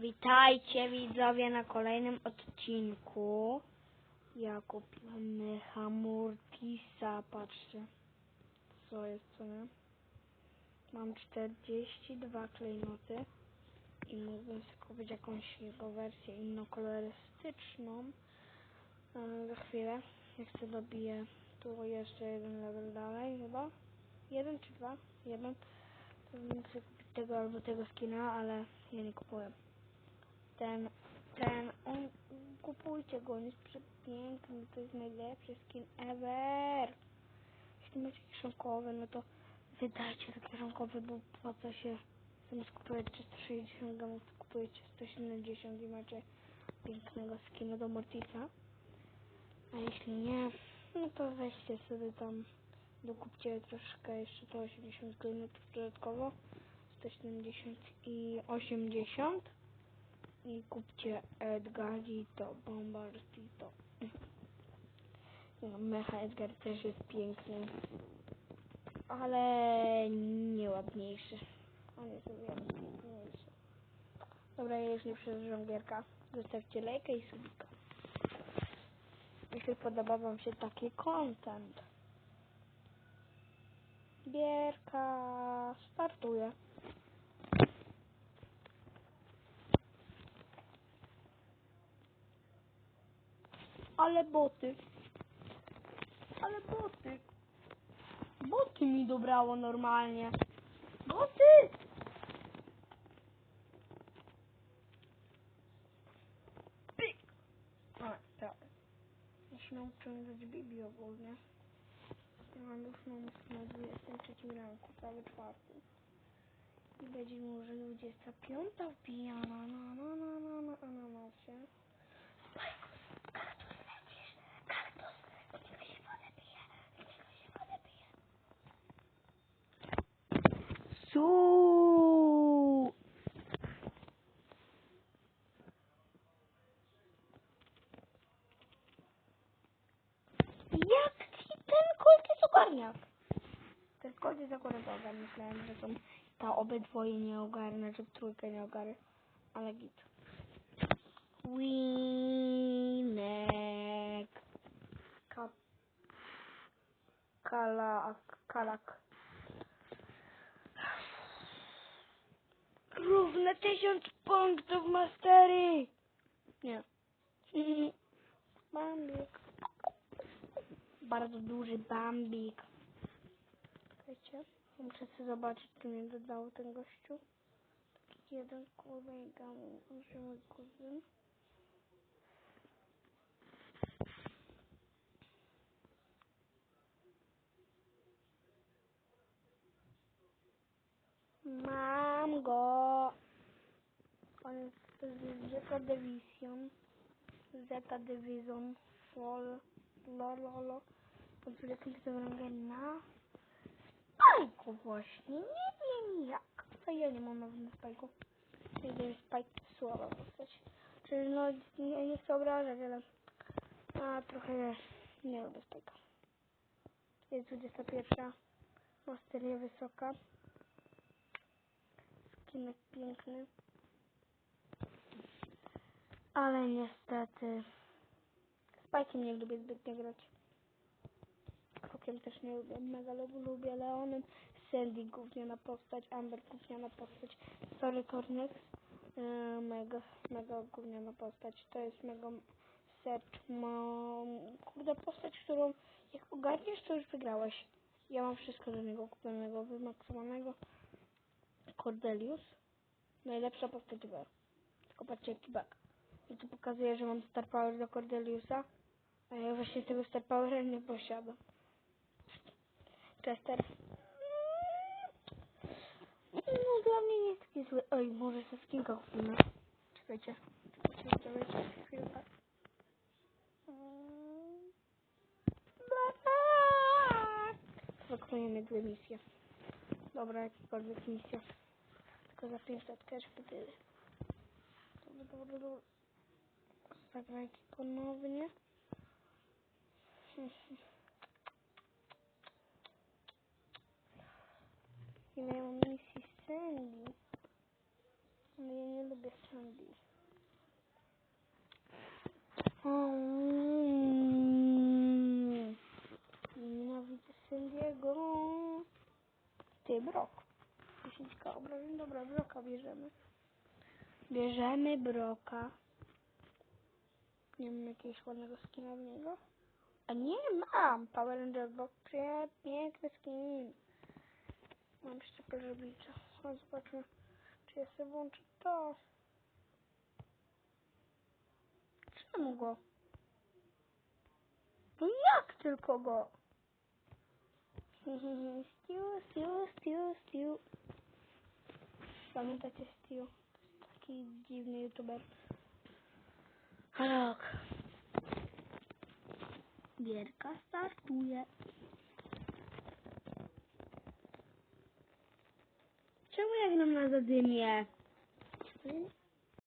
Witajcie widzowie na kolejnym odcinku. Ja kupiłem Mecha Mortisa, patrzcie. Co jest, co nie? Mam 42 klejnoty i mógłbym sobie kupić jakąś jego wersję innokolorystyczną. E, za chwilę, jak chcę dobiję tu jeszcze jeden level dalej chyba. Jeden czy dwa? Jeden. To bym sobie kupić tego albo tego skina, ale ja nie kupuję ten, ten, on, kupujcie go, on jest przepiękny, to jest najlepszy skin ever. Jeśli macie kieszonkowe, no to wydajcie te kieszonkowe, bo po co się zamiast kupować 360 gramów, to kupujecie 170 i macie pięknego skina do Mortisa. A jeśli nie, no to weźcie sobie tam, dokupcie troszkę jeszcze to 80 km dodatkowo, 170 i 80 i kupcie Edgarito, Bombardito. No, Mecha Edgar też jest piękny, ale nieładniejszy. On jest piękniejszy. Dobra, jeśli przedłużam gierka, zostawcie lajka i subika. Jeśli podoba wam się taki content. Gierka startuje. Ale boty. Ale boty. Boty mi dobrało normalnie. Boty! Pyk! A, tak. Nauczyłem grać Bibi ogólnie. Ja mam już na 23 ranku, prawie czwarty. I będzie może 25 wbijana na na na na na ananasie. Su. Jak ci ten kolt jest ogarniak? Ten kolt jest akurat ogarniak. Myślałem, że są ta obydwoje nie ogarnę, w trójkę nie ogarnę. Ale git. Winek. Ka kalak. Kalak. Równe tysiąc punktów mastery. Nie. Bambik. Bardzo duży bambik. Muszę sobie zobaczyć, czy mnie dodał ten gościu. Taki jeden kolega, że mój kuzyn. Mam go. On jest z Zeta Division. Zeta Division. Fall. Lololo. Pod 20 rangę na spajku właśnie. Nie wiem jak. To ja nie mam nawet na spajku. Jedyny spajk słaba postać. Czyli no nie, nie chcę obrażać, ale a, trochę nie lubię spajka. Jest 21. Masteria wysoka. Skinek piękny. Ale niestety Spajkiem nie lubię zbytnio grać. Krokiem też nie lubię. Mega lubię, Leonem. Sandy gówniana postać. Amber gówniana postać. Sorry Cornex. Yy, mega, mega gówniana postać. To jest mega Search. Mam kurde postać, którą jak ogarniesz, to już wygrałeś. Ja mam wszystko do niego kupionego, wymaksowanego. Cordelius. Najlepsza postać w Tylko patrzcie jaki bug. I tu pokazuje, że mam Star Power do Cordeliusa. A ja właśnie tego Star Powera nie posiadam. Chester. No dla mnie nie jest taki zły. Oj, może ze skinka kupimy. Czekajcie. Czekajcie, czekajcie chwilkę. Wykonujemy dwie misje. Dobra, jakiekolwiek misje. Tylko za 500 cash wtedy. Dobra, dobra, dobra. Zagrajki ponownie. Ile ja mam misji Sandy? No ja nie lubię Sandy. Mm. Nienawidzę Sandiego. Ty, Brok. 10k obrażeń. Dobra, Broka bierzemy. Bierzemy Broka. Nie mam jakiegoś ładnego skina w niego. A nie mam! Power Ranger. Pie- Piękny skin. Mam jeszcze żeblicza. No zobaczmy, czy ja sobie włączę to. Czemu go? No jak tylko go? Stew, Stew, Stew, Stew. Pamiętacie jest taki dziwny youtuber. Rok. Gierka startuje. Czemu jak nam na zadymie?